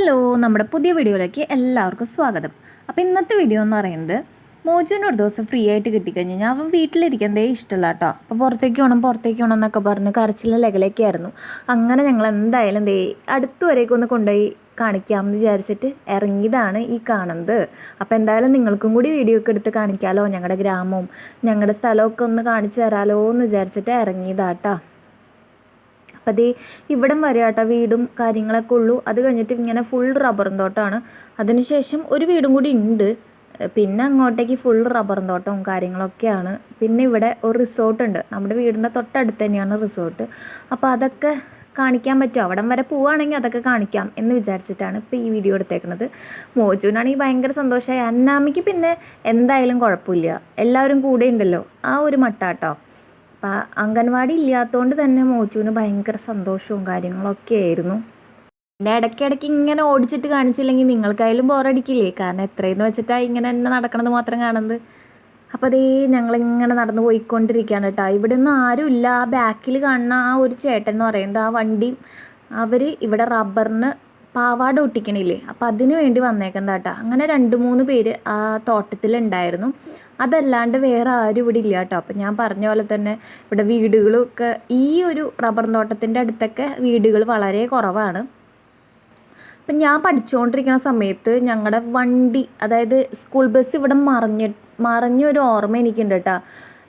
Hello നമ്മുടെ പുതിയ വീഡിയോയിലേക്ക് എല്ലാവർക്കും സ്വാഗതം. അപ്പോൾ ഇന്നത്തെ വീഡിയോ എന്ന് പറയുന്നത് മോജുവിന് ഒരു ദിവസം ഫ്രീ ആയിട്ട് കിട്ടിക്കഴിഞ്ഞാൽ അവൻ വീട്ടിലിരിക്കുന്നതേ ഇഷ്ടമല്ല കേട്ടോ അപ്പോൾ പുറത്തേക്ക് പോകണം പുറത്തേക്ക് പോകണം എന്നൊക്കെ പറഞ്ഞ് കരച്ചിലെ ലഗലൊക്കെ ആയിരുന്നു. അങ്ങനെ ഞങ്ങൾ എന്തായാലും ദേ അടുത്ത് വരേക്ക് ഒന്ന് കൊണ്ടുപോയി കാണിക്കാമെന്ന് വിചാരിച്ചിട്ട് ഇറങ്ങിയതാണ് ഈ കാണുന്നത്. അപ്പോൾ എന്തായാലും നിങ്ങൾക്കും കൂടി വീഡിയോ ഒക്കെ എടുത്ത് കാണിക്കാമല്ലോ ഞങ്ങളുടെ ഗ്രാമവും ഞങ്ങളുടെ സ്ഥലമൊക്കെ ഒന്ന് കാണിച്ചു തരാമല്ലോ എന്ന് വിചാരിച്ചിട്ട് ഇറങ്ങിയതാട്ടോ അപ്പം അതേ ഇവിടം വരെ ആട്ടോ വീടും കാര്യങ്ങളൊക്കെ ഉള്ളൂ. അത് കഴിഞ്ഞിട്ട് ഇങ്ങനെ ഫുൾ റബ്ബറും തോട്ടമാണ് അതിനുശേഷം ഒരു വീടും കൂടി ഉണ്ട്. പിന്നെ അങ്ങോട്ടേക്ക് ഫുൾ റബ്ബറും തോട്ടവും കാര്യങ്ങളൊക്കെയാണ്. പിന്നെ ഇവിടെ ഒരു റിസോർട്ട് ഉണ്ട്. നമ്മുടെ വീടിന്റെ തൊട്ടടുത്ത് തന്നെയാണ് റിസോർട്ട് അപ്പോൾ അതൊക്കെ കാണിക്കാൻ പറ്റുമോ? അവിടം വരെ പോവുകയാണെങ്കിൽ അതൊക്കെ കാണിക്കാം എന്ന് വിചാരിച്ചിട്ടാണ് ഇപ്പോൾ ഈ വീഡിയോ എടുത്തേക്കുന്നത് മോജുവിനാണെങ്കിൽ ഭയങ്കര സന്തോഷമായി. അന്നാമിക്ക് പിന്നെ എന്തായാലും കുഴപ്പമില്ല. എല്ലാവരും കൂടെ ഉണ്ടല്ലോ. ആ ഒരു മട്ടാട്ടോ. അപ്പം അംഗൻവാടി ഇല്ലാത്തതുകൊണ്ട് തന്നെ മോച്ചുവിന് ഭയങ്കര സന്തോഷവും കാര്യങ്ങളൊക്കെ ആയിരുന്നു. പിന്നെ ഇടയ്ക്കിടയ്ക്ക് ഇങ്ങനെ ഓടിച്ചിട്ട് കാണിച്ചില്ലെങ്കിൽ നിങ്ങൾക്കായാലും ബോറടിക്കില്ലേ? കാരണം എത്രയെന്ന് വെച്ചിട്ടാണ് ഇങ്ങനെ തന്നെ നടക്കണത് മാത്രം കാണുന്നത്. അപ്പോൾ അതേ ഞങ്ങളിങ്ങനെ നടന്നു പോയിക്കൊണ്ടിരിക്കുകയാണ് കേട്ടോ. ഇവിടെ ഒന്നും ആരുമില്ല ആ ബാക്കിൽ കാണുന്ന ആ ഒരു ചേട്ടൻ എന്ന് പറയുന്നത് ആ വണ്ടി അവർ ഇവിടെ റബ്ബറിന് പാവാട ഒട്ടിക്കണില്ലേ? അപ്പം അതിന് വേണ്ടി വന്നേക്കുന്നതാട്ടോ. അങ്ങനെ രണ്ട് മൂന്ന് പേര് ആ തോട്ടത്തിലുണ്ടായിരുന്നു. അതല്ലാണ്ട് വേറെ ആരും ഇവിടെ ഇല്ല കേട്ടോ അപ്പം ഞാൻ പറഞ്ഞ പോലെ തന്നെ ഇവിടെ വീടുകളൊക്കെ ഈ ഒരു റബ്ബർ തോട്ടത്തിന്റെ അടുത്തൊക്കെ വീടുകൾ വളരെ കുറവാണ്. അപ്പം ഞാൻ പഠിച്ചുകൊണ്ടിരിക്കുന്ന സമയത്ത് ഞങ്ങളുടെ വണ്ടി അതായത് സ്കൂൾ ബസ് ഇവിടെ മറിഞ്ഞ മറിഞ്ഞൊരു ഓർമ്മ എനിക്കുണ്ട് കേട്ടോ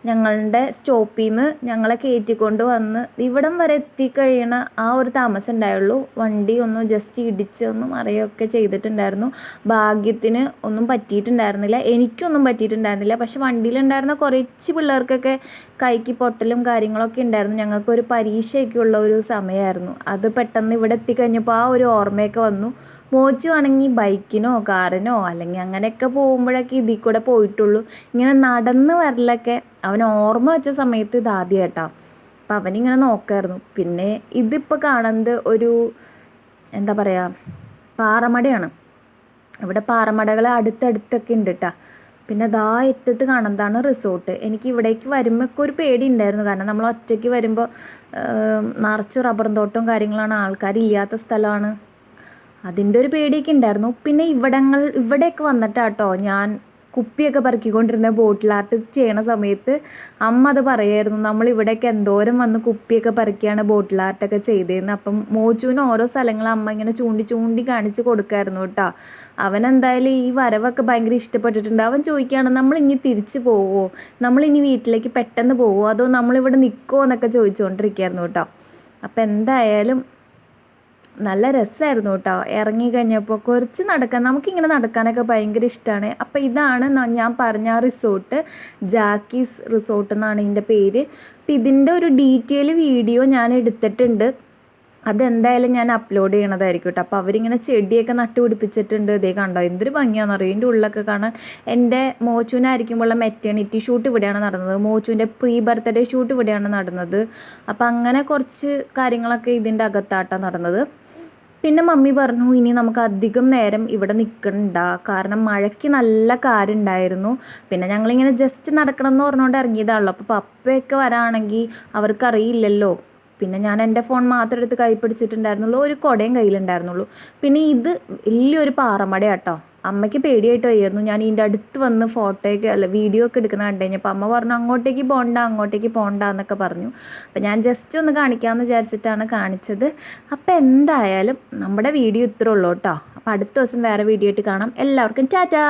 ഞങ്ങളുടെ സ്റ്റോപ്പിൽ നിന്ന് ഞങ്ങളെ കയറ്റിക്കൊണ്ട് വന്ന് ഇവിടം വരെ എത്തിക്കഴിയണ ആ ഒരു താമസം ഉണ്ടായുള്ളൂ. വണ്ടി ഒന്ന് ജസ്റ്റ് ഇടിച്ച് ഒന്ന് മറിയൊക്കെ ചെയ്തിട്ടുണ്ടായിരുന്നു. ഭാഗ്യത്തിന് ഒന്നും പറ്റിയിട്ടുണ്ടായിരുന്നില്ല. എനിക്കൊന്നും പറ്റിയിട്ടുണ്ടായിരുന്നില്ല. പക്ഷെ വണ്ടിയിലുണ്ടായിരുന്ന കുറച്ച് പിള്ളേർക്കൊക്കെ കൈക്ക് പൊട്ടലും കാര്യങ്ങളൊക്കെ ഉണ്ടായിരുന്നു. ഞങ്ങൾക്കൊരു പരീക്ഷയൊക്കെ ഉള്ള ഒരു സമയമായിരുന്നു. അത് പെട്ടെന്ന് ഇവിടെ എത്തിക്കഴിഞ്ഞപ്പോൾ ആ ഒരു ഓർമ്മയൊക്കെ വന്നു. മോച്ചു ആണെങ്കിൽ ബൈക്കിനോ കാറിനോ അല്ലെങ്കിൽ അങ്ങനെയൊക്കെ പോകുമ്പോഴൊക്കെ ഇതിൽ കൂടെ പോയിട്ടുള്ളൂ. ഇങ്ങനെ നടന്ന് വരലൊക്കെ അവൻ ഓർമ്മ വെച്ച സമയത്ത് ഇത് ആദ്യമായിട്ടാ അപ്പം അവനിങ്ങനെ നോക്കായിരുന്നു. പിന്നെ ഇതിപ്പോൾ കാണുന്നത് ഒരു എന്താ പറയുക പാറമടയാണ്. ഇവിടെ പാറമടകൾ അടുത്തടുത്തൊക്കെ ഉണ്ട് കേട്ടോ പിന്നെ ദാ എറ്റത്ത് കാണുന്നതാണ് റിസോർട്ട്. എനിക്ക് ഇവിടേക്ക് വരുമ്പോൾ ഒരു പേടി ഉണ്ടായിരുന്നു കാരണം നമ്മൾ ഒറ്റയ്ക്ക് വരുമ്പോൾ നിറച്ച് റബ്ബർ തോട്ടവും കാര്യങ്ങളാണ്. ആൾക്കാരില്ലാത്ത സ്ഥലമാണ്. അതിന്റെ ഒരു പേടിയൊക്കെ ഉണ്ടായിരുന്നു. പിന്നെ ഇവിടങ്ങൾ ഇവിടെയൊക്കെ വന്നിട്ടാട്ടോ ഞാൻ കുപ്പിയൊക്കെ പറിക്കൊണ്ടിരുന്ന ബോട്ടിൽ ആർട്ട് ചെയ്യണ സമയത്ത് അമ്മ അത് പറയായിരുന്നു നമ്മൾ ഇവിടെയൊക്കെ എന്തോരം വന്ന് കുപ്പിയൊക്കെ പറിക്കുകയാണ് ബോട്ടിൽ ആർട്ടൊക്കെ ചെയ്തതെന്ന് അപ്പം മോച്ചുവിന് ഓരോ സ്ഥലങ്ങൾ അമ്മ ഇങ്ങനെ ചൂണ്ടി ചൂണ്ടി കാണിച്ച് കൊടുക്കായിരുന്നു കേട്ടോ. അവൻ എന്തായാലും ഈ വരവൊക്കെ ഭയങ്കര ഇഷ്ടപ്പെട്ടിട്ടുണ്ട്. അവൻ ചോദിക്കുകയാണ് നമ്മൾ ഇനി തിരിച്ചു പോവോ? നമ്മൾ ഇനി വീട്ടിലേക്ക് പെട്ടെന്ന് പോവോ? അതോ നമ്മളിവിടെ നിൽക്കുമോ എന്നൊക്കെ ചോദിച്ചുകൊണ്ടിരിക്കുകയായിരുന്നു കേട്ടോ. അപ്പം എന്തായാലും നല്ല രസമായിരുന്നു കേട്ടോ ഇറങ്ങി കഴിഞ്ഞപ്പോൾ കുറച്ച് നടക്കാൻ നമുക്കിങ്ങനെ നടക്കാനൊക്കെ ഭയങ്കര ഇഷ്ടമാണ് അപ്പോൾ ഇതാണ് ഞാൻ പറഞ്ഞ റിസോർട്ട് ജാക്കീസ് റിസോർട്ട് എന്നാണ് ഇതിന്റെ പേര്. അപ്പം ഇതിന്റെ ഒരു ഡീറ്റെയിൽ വീഡിയോ ഞാൻ എടുത്തിട്ടുണ്ട്. അതെന്തായാലും ഞാൻ അപ്ലോഡ് ചെയ്യണതായിരിക്കും കേട്ടോ അപ്പോൾ അവരിങ്ങനെ ചെടിയൊക്കെ നട്ടുപിടിപ്പിച്ചിട്ടുണ്ട് ഇതേ കണ്ടോ എന്തൊരു ഭംഗിയാണെന്ന് അറിയാം? ഇതിന്റെ ഉള്ളിലൊക്കെ കാണാൻ എന്റെ മോച്ചുവിനായിരിക്കുമ്പോഴുള്ള മെറ്റേണിറ്റി ഷൂട്ട് ഇവിടെയാണ് നടന്നത്. മോച്ചുവിന്റെ പ്രീ ബർത്ത്ഡേ ഷൂട്ട് ഇവിടെയാണ് നടന്നത്. അപ്പോൾ അങ്ങനെ കുറച്ച് കാര്യങ്ങളൊക്കെ ഇതിന്റെ അകത്താട്ടാണ് നടന്നത്. പിന്നെ മമ്മി പറഞ്ഞു ഇനി നമുക്ക് അധികം നേരം ഇവിടെ നിൽക്കണ്ട കാരണം മഴയ്ക്ക് നല്ല കാര്യമുണ്ടായിരുന്നു പിന്നെ ഞങ്ങളിങ്ങനെ ജസ്റ്റ് നടക്കണം എന്ന് പറഞ്ഞുകൊണ്ട് ഇറങ്ങിയതാണല്ലോ. അപ്പോൾ പപ്പയൊക്കെ വരാണെങ്കിൽ അവർക്കറിയില്ലല്ലോ. പിന്നെ ഞാൻ എന്റെ ഫോൺ മാത്രം എടുത്ത് കൈ പിടിച്ചിട്ടുണ്ടായിരുന്നുള്ളൂ. ഒരു കുടയും കയ്യിലുണ്ടായിരുന്നുള്ളൂ. പിന്നെ ഇത് വലിയൊരു പാറമട കേട്ടോ അമ്മയ്ക്ക് പേടിയായിട്ട് വയ്യായിരുന്നു ഞാൻ ഇതിന്റെ അടുത്ത് വന്ന് ഫോട്ടോയൊക്കെ അല്ല വീഡിയോ ഒക്കെ എടുക്കുന്ന കണ്ടു കഴിഞ്ഞപ്പോൾ അമ്മ പറഞ്ഞു അങ്ങോട്ടേക്ക് പോകണ്ട അങ്ങോട്ടേക്ക് പോകണ്ട എന്നൊക്കെ പറഞ്ഞു. അപ്പോൾ ഞാൻ ജസ്റ്റ് ഒന്ന് കാണിക്കാമെന്ന് വിചാരിച്ചിട്ടാണ് കാണിച്ചത്. അപ്പോൾ എന്തായാലും നമ്മുടെ വീഡിയോ ഇത്രേ ഉള്ളൂ കേട്ടോ. അപ്പോൾ അടുത്ത ദിവസം വേറെ വീഡിയോ ആയിട്ട് കാണാം. എല്ലാവർക്കും ടാറ്റാ!